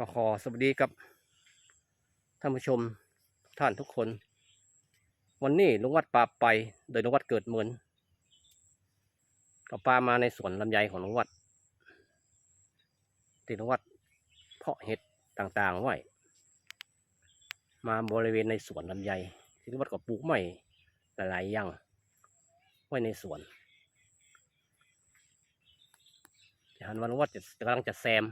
ก็ขอสวัสดีกับท่านผู้ชมทุกท่านทุกคน วันนี้ลุงวัดปลาไปโดยลุงวัดเกิดเมือนก็ปลามาในสวนลำไยของลุงวัดที่ลุงวัดเพาะเห็ดต่างๆไว้มาบริเวณในสวนลำไยที่ลุงวัดก็ปลูกใหม่หลายๆอย่างไว้ในสวนจะหันวันลุงวัดจะกำลังจะแซม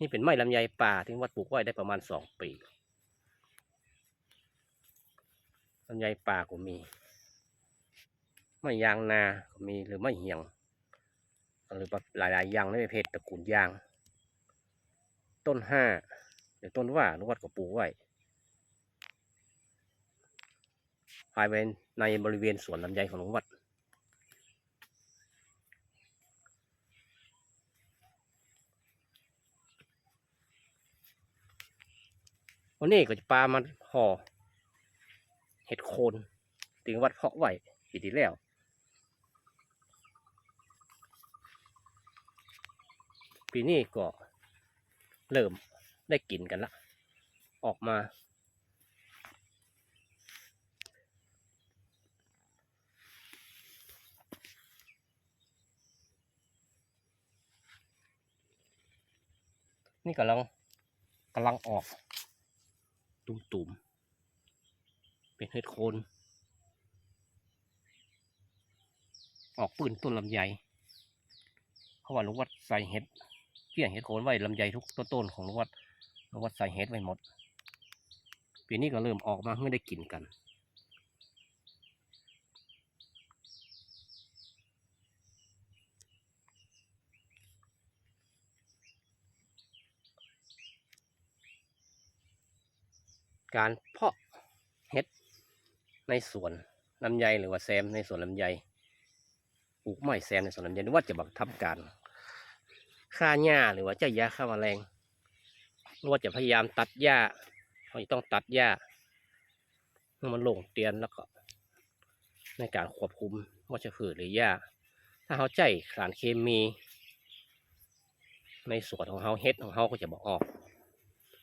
นี่เป็นไม้ลำไยป่าที่วัดปลูกไว้ได้ประมาณสองปีลำไยป่าก็มี ไม้ยางนาก็มีหรือไม้เหียง หรือหลายๆอย่างในประเภทตระกูลยาง ต้นห้าหรือต้นว่าลุงวัดก็ปลูกไว้ภายในบริเวณสวนลำไยของหลุงวัด วันนี้ก็จะปลามันห่อเห็ดโคนถึงวัดเพาะไว้ปีที่แล้วปีนี้ก็เริ่มได้กินกันละ ออกมา นี่กำลังกำลังออก ตุ่มๆ เป็นเห็ดโคน ออกปืนต้นลำไยเพราะว่าลุงวัดใส่เห็ดเกี่ยงเห็ดโคนไว้ลำไยทุกต้นๆของลุงวัดลุงวัดใส่เห็ดไว้หมดปีนี้ก็เริ่มออกมาเมื่อได้กินกัน การเพาะเห็ดในสวนลำไยหรือว่าแซมในสวนลำไยปลูกไม้แซมในสวนลำไยว่าจะบักทำการฆ่าหญ้าหรือว่าเจะยาฆ่าแมลงหรือว่าจะพยายามตัดหญ้าเขาจะต้องตัดหญ้าเมื่อมันลงเตียนแล้วก็ ในการควบคุมว่าจะผืชหรือหญ้าถ้าเขาใจสารเคมี ในสวนของเขาเห็ดของเขาก็จะบอกออก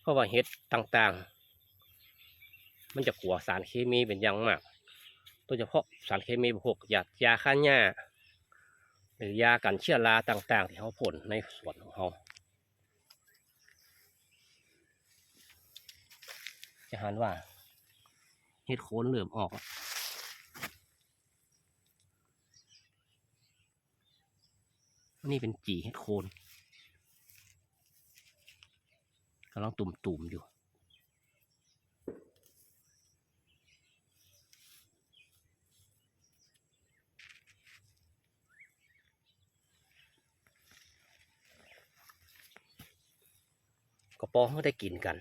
เพราะว่าเห็ดต่างๆ มันจะขัวสารเคมีเป็นอย่างมากโดยเฉพาะสารเคมีพวกยายาฆ่าหญ้าหรือยากันเชื้อราต่าง ๆ ที่เขาพ่นในสวนของเขาจะหันว่าเห็ดโคนเหลื่อมออกนี่เป็นจีเห็ดโคนกำลังตุ่มๆอยู่ ก็ปอเขาได้กินกัน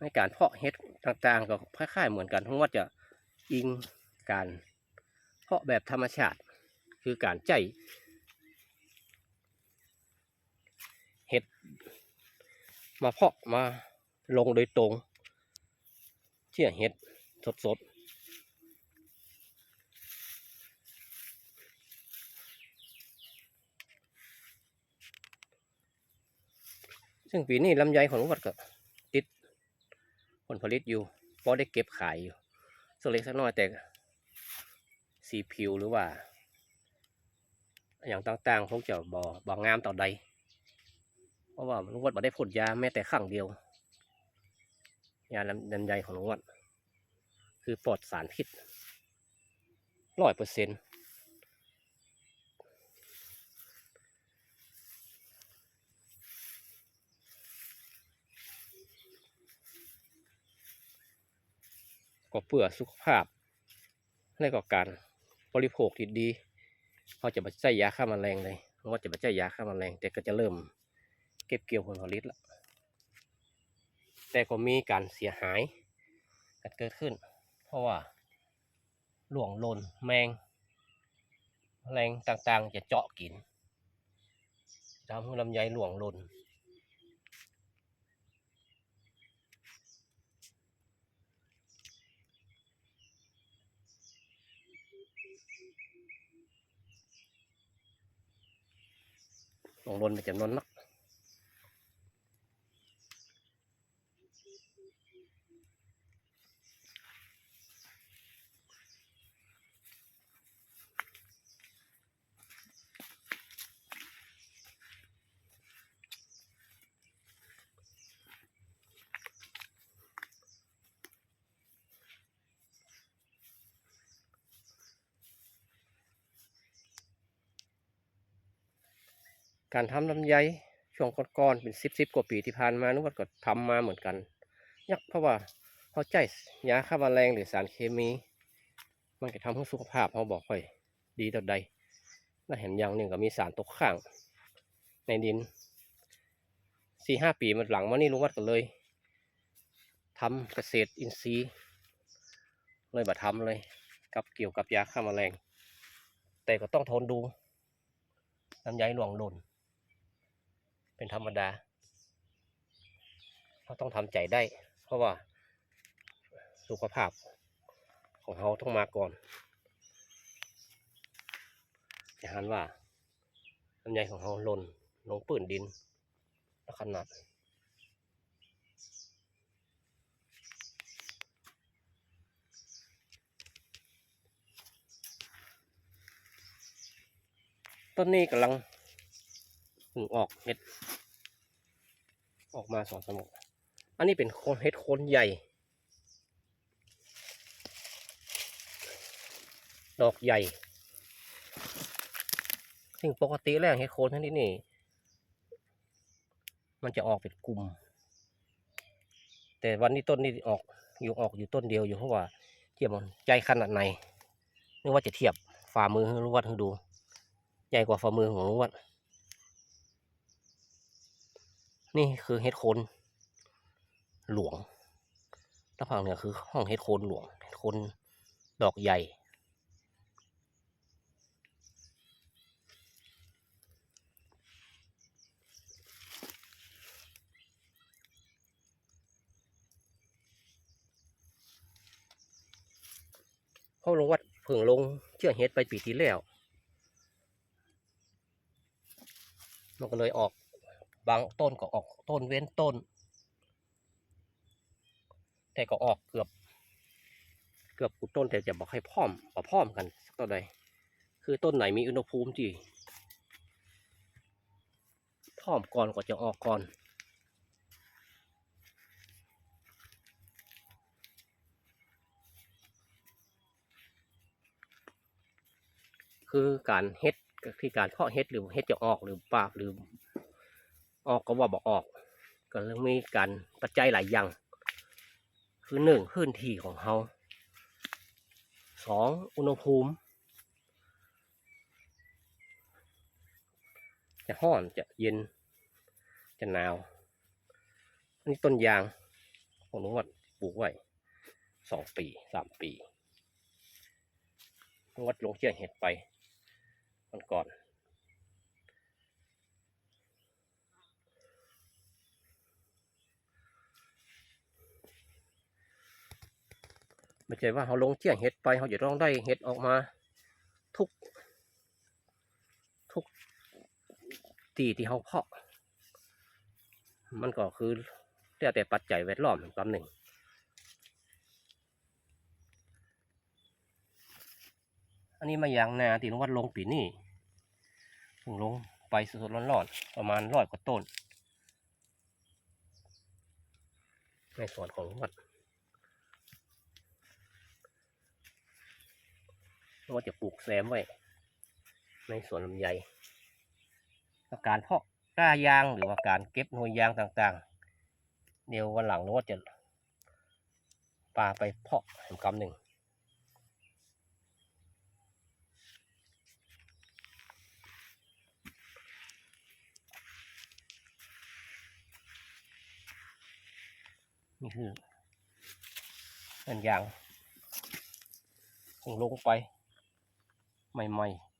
ในการเพาะเห็ดต่างๆก็คล้ายๆเหมือนกันทั้งว่าจะอิงการเพาะแบบธรรมชาติ คือการใจเห็ดมาเพาะมาลงโดยตรงเชี่ยเห็ดสดๆ ซึ่งปีนี้ลำไยของลุงวัดก็ติดผลผลิตอยู่พอได้เก็บขายอยู่สักเล็กสักน้อยแต่สีผิวหรือว่า อย่างต่างๆคงจะบ่บ่งามต่อใด เพราะว่าลุงวัดบ่ได้พ่นยาแม้แต่ครั้งเดียวยาลำลำไยของลุงวัด คือปลอดสารพิษร้อยเปอร์เซ็นต์ ก็เพื่อสุขภาพ และก็การบริโภคที่ดีเขาจะมาใช้ยาฆ่าแมลงเลยว่าจะมาใช้ยาฆ่าแมลง แต่ก็จะเริ่มเก็บเกี่ยวผลผลิตแล้วแต่ก็มีการเสียหายเกิดขึ้น เพราะว่าหลวงหลนแมงแมลงต่างๆ จะเจาะกินทำให้ลำไยหลวงหลน ลงลนไปจำนวนนัก การทำลำไยช่วงก่อนๆเป็นสิบสิบกว่าปีที่ผ่านมานุวัดก็ทำมาเหมือนกัน ยักเพราะว่าเขาใจยาฆ่าแมลงหรือสารเคมี มันก็ทำให้สุขภาพเขาบอกค่อยดีต่อใดแล้วเห็นอย่างหนึ่งก็มีสารตกค้าง ในดินสี่ห้าปีมาหลังมานี่ลุงวัดก็เลยทำเกษตรอินทรีย์เลยมาทำเลย กับเกี่ยวกับยาฆ่าแมลง แต่ก็ต้องทนดูน้ำใยหลวงหล่น เป็นธรรมดาเราต้องทำใจได้ เพราะว่าสุขภาพของเราต้องมาก่อนจะหันว่าน้ำใยของเราหล่นลงปื้นดินแล้วขนาดต้นนี้กำลัง พึ่งออกเห็ด ออกมาสองสามดอันนี้เป็นโคนเห็ดโคนใหญ่ ดอกใหญ่ ซึ่งปกติแล้วเห็ดโคนทั้งนี้นี่ มันจะออกเป็นกลุ่ม แต่วันนี้ต้นนี้ออกอยู่ออกอยู่ต้นเดียวอยู่เพราะว่าเทียบมันใจขนาดไหนนึกว่าจะเทียบฝ่ามือให้รู้วัดให้ดู ใหญ่กว่าฝ่ามือของลุงวัด นี่คือเฮดโคนหลวงถ้าฝั่งเหนือคือห้องเฮดโคนหลวงเฮดโคนดอกใหญ่เพราลงวัดเพิ่งลงเชื่อเฮ็ดไปปีที่แล้วมันก็เลยออก บางต้นก็ออกต้นเว้นต้น แต่ก็ออกเกือบ เกือบกุต้นแต่จะบอกให้พร้อมบ่พร้อมกันสักตัวใดคือต้นไหนมีอุณหภูมิที่พร้อมก่อนก็จะออกก่อนคือการเฮ็ดคือการเพาะเฮ็ดหรือเฮ็ดจะออกหรือปากหรือ ออกก็ว่าบอกออก ก็เรื่องมีการปัจจัยหลายอย่าง คือหนึ่งพื้นที่ของเขาสองอุณหภูมิ จะห้อนจะเย็น จะหนาวอันนี้ต้นยางของลุงวัดปลูกไว้สองปีสามปีวัดลงเชื่อเห็ดไปมันก่อน ไม่ใช่ว่าเขาลงเชี่ยงเห็ดไปเขาจะต้องได้เห็ดออกมา ทุก ทุกตีที่เขาเพาะ มันก็คือแล้วแต่ปัจจัยแวดล้อมกำหนึ่งอันนี้มาอย่างนาที่ลุงวัดลงปีนี้ถึงลงไปสดๆร้อนๆประมาณร้อยกว่าต้นในส่วนของลุงวัด ว่าจะปลูกแซมไว้ ในสวนลำไยการเพาะกล้ายางหรือว่าการเก็บหน่วยยางต่างๆ เดี๋ยววันหลังเราว่าจะปาไปเพาะแหมกำหนึ่งนี่คือเป็นยางคงลงไป ใหม่ๆ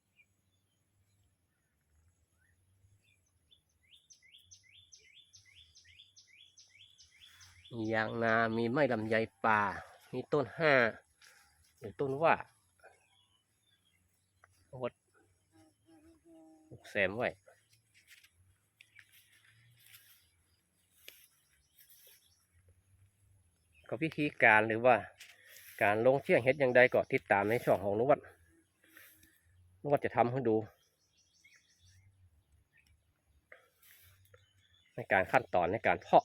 มียางนา มีไม้ลำไยป่า มีต้นห้า หรือต้นว่าวัดแซมไว้ ก็วิธีการหรือว่า การลงเชี่ยงเฮ็ดอย่างใดก็ติดตามในช่องของนุวัดนุ วัดจะทำให้ดู ในการขั้นตอนในการเพาะ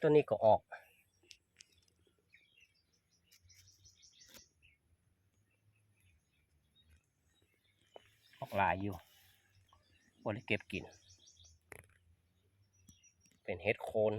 ตัวนี้ก็ออก ออกลายอยู่บริเก็บกิน เป็นเห็ดโคน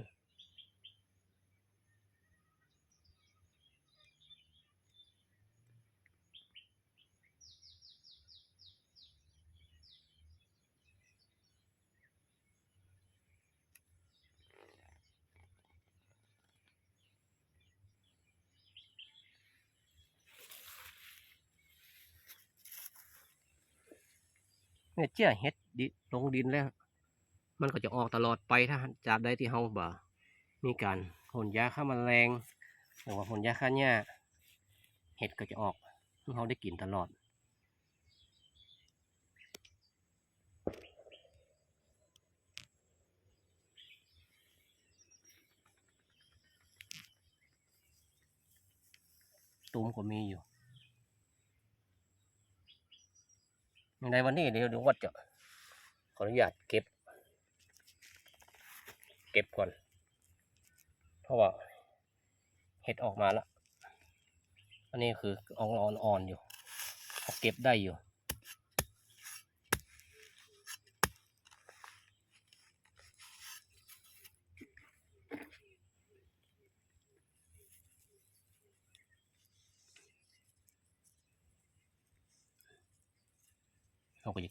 เนี่ยเจ้าเฮ็ดดิลงดินแล้ว มันก็จะออกตลอดไปถ้าจากใดที่เฮาบ่มีการพ่นยาฆ่าแมลงหรือว่าพ่นยาฆ่าหญ้าเห็ดก็จะออกให้เฮาได้กินตลอดตูมก็มีอยู่ ในวันนี้เดี๋ยวเดี๋ยววัดจะขออนุญาตเก็บ เก็บก่อน เพราะว่าเห็ดออกมาแล้ว อันนี้คืออ่อนอ่อนๆอยู่เก็บได้อยู่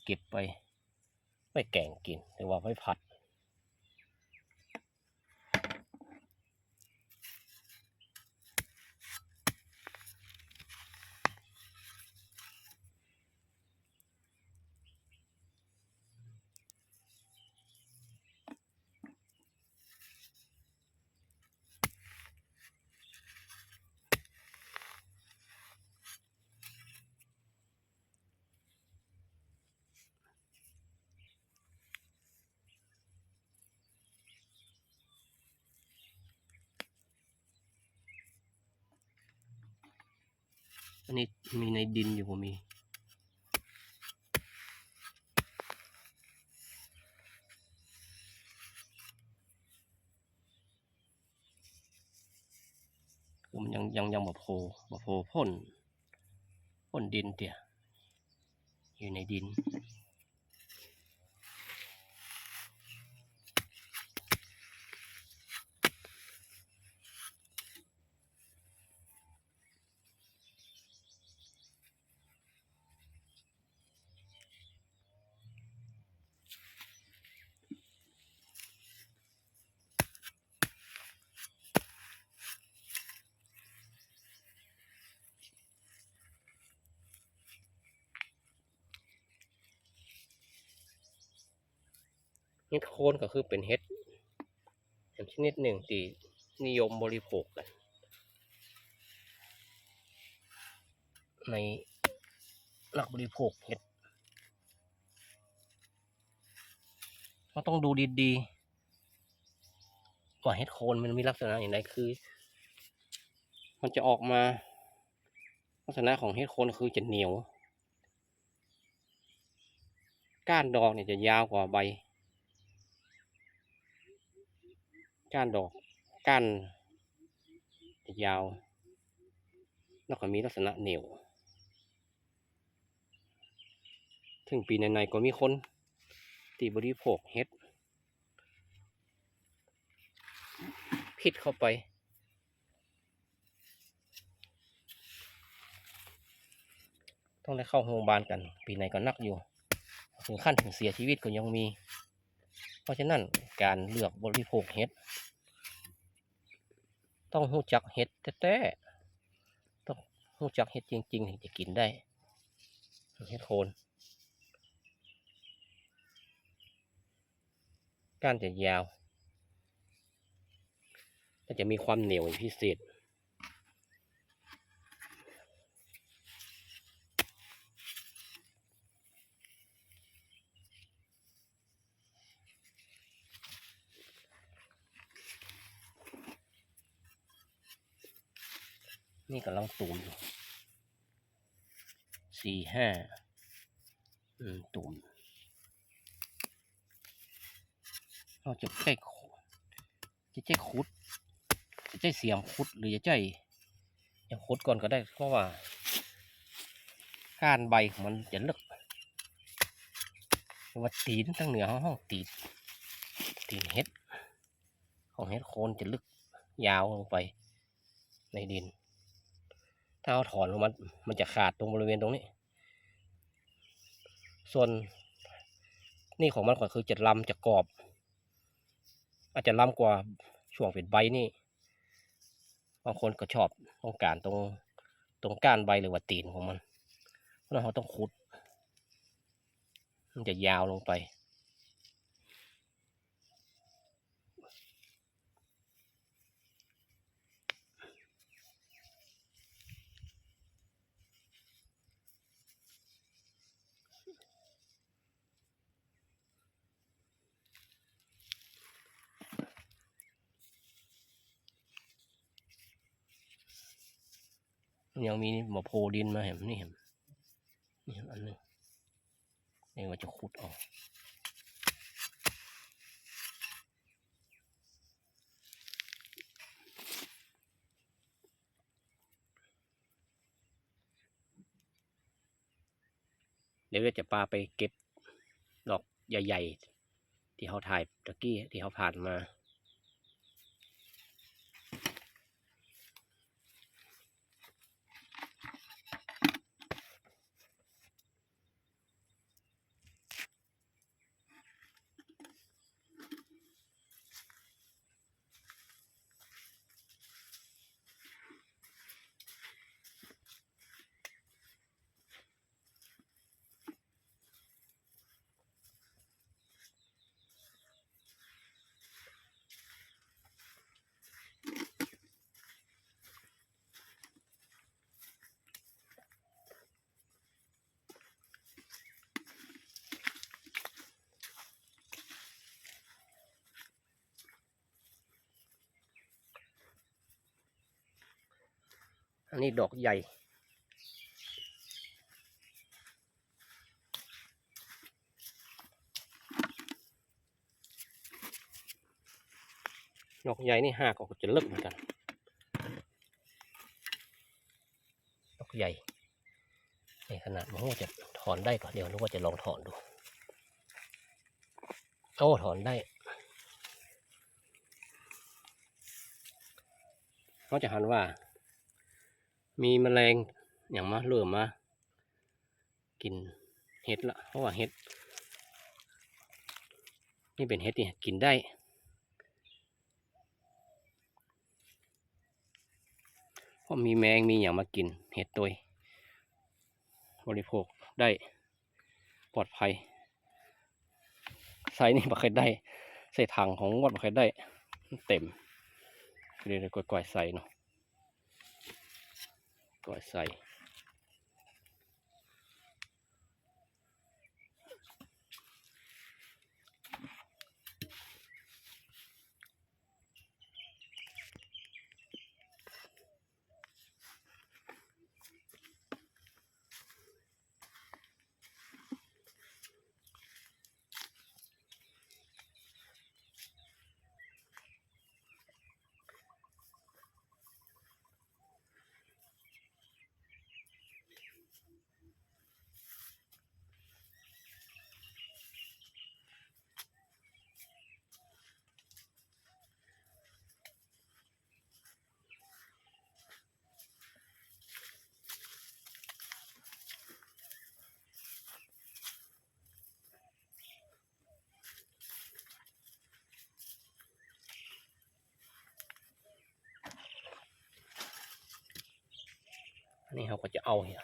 เก็บไป ไม่แกงกินหรือว่าไปผัด นนี้มีในดินอยู่ผมมีผมยังยังยังบ่โพบ่โพพ่นพ่นดินเตี่ยอยู่ในดิน คนก็คือเป็นเห็ดชนิดหนึ่งที่นิยมบริโภคกัน ในนักบริโภคเห็ดก็ต้องดูดีๆว่าเห็ดโคนมันมีลักษณะอย่างไรคือ มันจะออกมา ลักษณะของเห็ดโคนคือจะเหนียว ก้านดอกเนี่ยจะยาวกว่าใบ ก้านดอกก้านจะยาวแล้วก็มีลักษณะเหนียวถึงปีในๆก็มีคนตีบริโภคเฮ็ดพิษเข้าไป ต้องได้เข้าโรงพยาบาลกัน ปีไหนก็นักอยู่ ถึงขั้นถึงเสียชีวิตก็ยังมี เพราะฉะนั้นการเลือกบริโภคเห็ด ต้องรู้จักเห็ดแท้ๆต้องรู้จักเห็ดจริงๆถึงจะกินได้เห็ดโคนก้านจะยาวแต่จะมีความเหนียวเป็นพิเศษ นี่กำลังตูมอยู่สี่ห้าอืมตูมเราจะใช้จะใช้คุด จะใช้เสียมคุดหรือจะใช้ย่างคุดก่อนก็ได้เพราะว่าก้านใบของมันจะลึกว่าตีนทั้งเหนือห้องตีนตีนเห็ด ของเห็ดโคนจะลึกยาวลงไปในดิน ถ้าเอาถอนลงมามันจะขาดตรงบริเวณตรงนี้ ส่วนนี่ของมันก็คือจะลำจะกรอบ อาจจะลำกว่าช่วงเป็นใบนี่บางคนก็ชอบต้องการตรงตรงก้านใบหรือว่าตีนของมันเพราะเราต้องขุด มันจะยาวลงไป ยังมีหมอโพดินมาเห็นนี่เห็นนี่เห็นอันนึงนี่ว่าจะขุดออกเดี๋ยวจะปาไปเก็บดอกใหญ่ ๆ ที่เขาถ่ายตะกี้ที่เขาผ่านมา อันนี้ดอกใหญ่ ดอกใหญ่นี่หากออกจะเลิกเหมือนกัน ดอกใหญ่ในขนาดมันว่าจะถอนได้ก่อนเดี๋ยวนึกว่าจะลองถอนดูโอ้ถอนได้เขาจะหันว่า มีแมลงอย่างมาเริ่มมากินเห็ดละเพราะว่าเห็ด นี่เป็นเห็ดที่กินได้เพราะมีแมงมีอย่างมากินเห็ดตัวบริโภคได้ปลอดภัยไซส์นี่บักเคยได้ใส่ถังของวัดบักเคยได้ เต็มเดี๋ยๆก่อยๆใส่เนาะ ก็ใส่ เขาก็จะเอาเหี้ย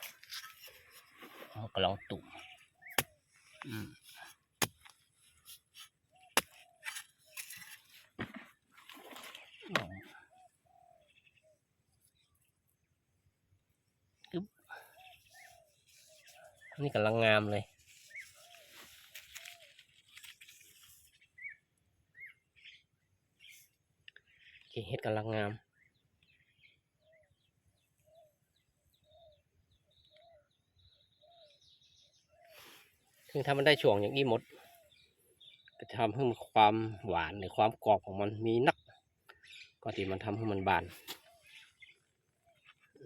เอากระลองตุ่มนี่กำลังงามเลยเห็ดกำลังงาม ถึงถ้ามันได้ช่วงอย่างนี้หมด ก็จะทำให้มันความหวานหรือความกรอบของมันมีนัก ก็ที่มันทำให้มันบาน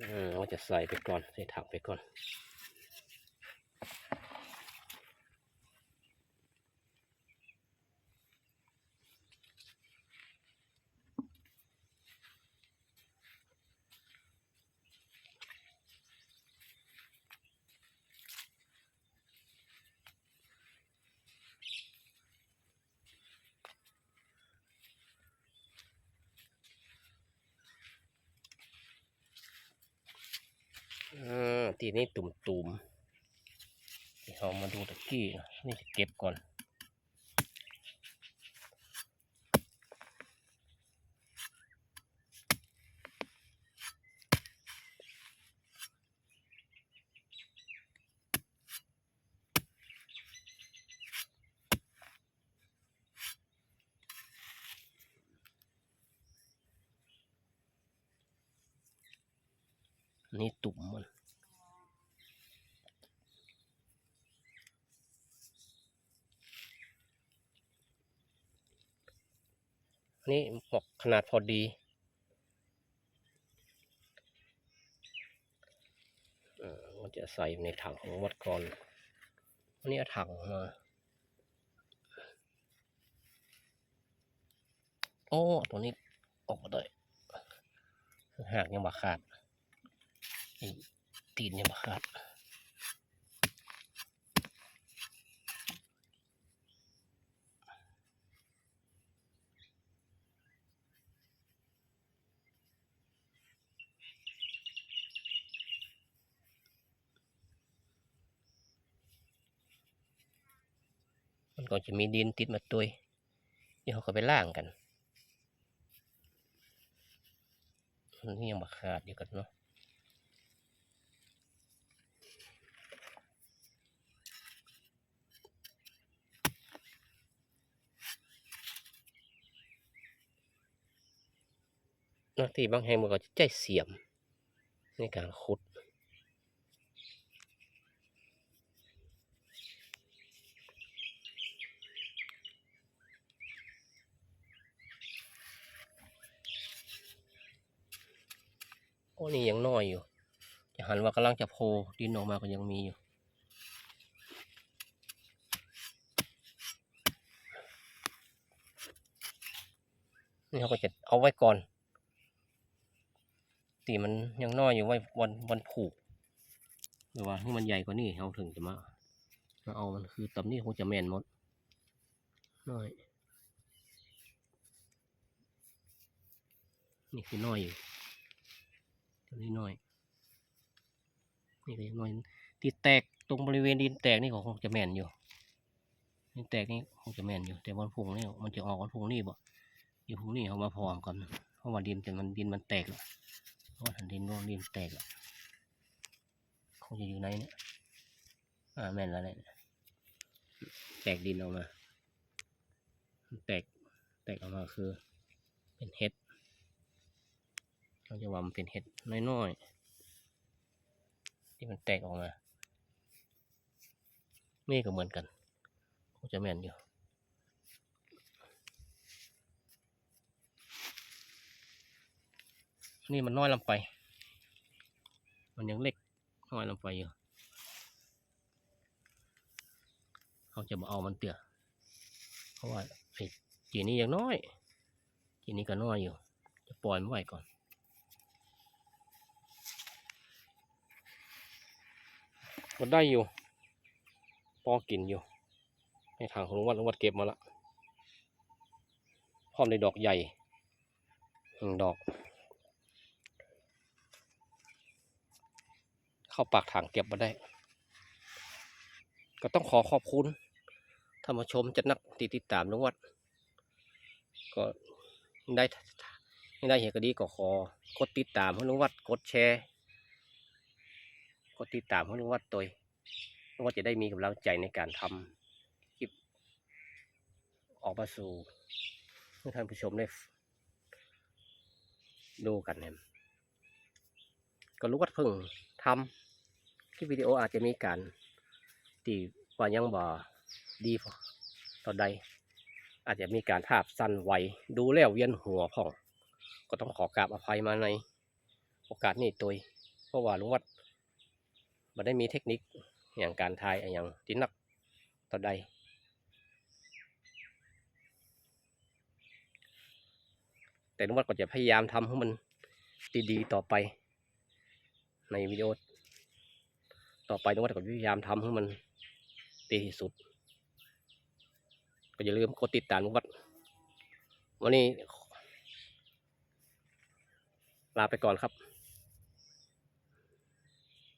เออเราจะใส่ไปก่อน ใส่ถังไปก่อน ทีนี้ตุ่มตุ่มเรามาดูตะกี้นะนี่จะเก็บก่อน นี่ตุ่มมัน นี้หมอกขนาดพอดีเอ่อมันจะใส่ในถังของวัดก่อนอันนี้ถังมา โอ้ ตัวนี้ออกมาได้หากยังบาขาดตีนยังบาขาด ก็จะมีดินติดมาตุยเดี๋ยวเขาก็ไปล่างกันนี่ยังบาขาดอยู่กันเนาะหน้าที่บางแห่งมันก็จะใจเสียมในการขุด โอ้นี่ยังน้อยอยู่ จะหันว่ากำลังจะโผล่ดินออกมาก็ยังมีอยู่นี่เขาก็จะเอาไว้ก่อน ตีมันยังน้อยอยู่ไว้วันวันผูกหรือว่าให้มันใหญ่กว่านี้เขาถึงจะมามาเอามันคือตำนี้คงจะแมนหมดน้อยนี่คือน้อยอยู่ ตัวนี้น้อยนี่ก็ยังน้อยที่แตกตรงบริเวณดินแตกนี่ก็คงจะแม่นอยู่ดินแตกนี่คงจะแม่นอยู่ แต่วันพุ่งนี่มันจะออกวันพุ่งนี่บ่อยู่พุ่งนี่เขามาพร้อมกันนเพราะว่าดินแต่มันดินมันแตกแล้วเพราะว่าดินร่วงดินแตกแล้วคงจะอยู่ในเนี้อ่าแม่นแล้วเนี่ยแตกดินออกมา แตกแตกออกมาคือเป็นเห็ด เราจะว่ามันเป็นเห็ดน้อยๆ ที่มันแตกออกมานี่ก็เหมือนกันคงจะแม่นอยู่นี่มันน้อยลงไป มันยังเล็กน้อยลงไปอยู่ เขาจะมาเอามันเตี่ยเพราะว่าไอ้จีนี้ยังน้อยจีนี้ก็น้อยอยู่ จะปล่อยมันไว้ก่อน ก็ได้อยู่ พอกินอยู่ในทางของลุงวัดลุงวัดเก็บมาละพร้อมในดอกใหญ่หนึ่งดอก เข้าปากถังเก็บมาได้ ก็ต้องขอขอบคุณท่านผู้ชมจะนักติดติดตามลุงวัด ก็ได้ได้เห็นก็ดีก็ขอกดติดตามให้ลุงวัดกดแชร์ ดติดตามให้ลุงวัดตัวเพราะว่าจะได้มีกำลังใจในการทำคลิป ออกมาสู่ให้ท่านผู้ชมได้ดูกันเนี่ยก็รู้ว่าเพิ่งทำคลิปวิดีโออาจจะมีการตีว่ายังบ่ดีตอนใด อาจจะมีการภาพสั้นไวดูแล้วเวียนหัวพ่อง ก็ต้องขอกราบอภัยมาในโอกาสนี้ตัวเพราะว่าลุงวัด มันได้มีเทคนิคอย่างการทายอย่างที่นักต่อใดแต่ลุวัดก็จะพยายามทำให้มันดีๆต่อไป ในวิดีโอ ต่อไปลุวัดก็พยายามทำให้มันดีที่สุด ก็อย่าลืมกดติดตามลุวัดวันนี้ลาไปก่อนครับ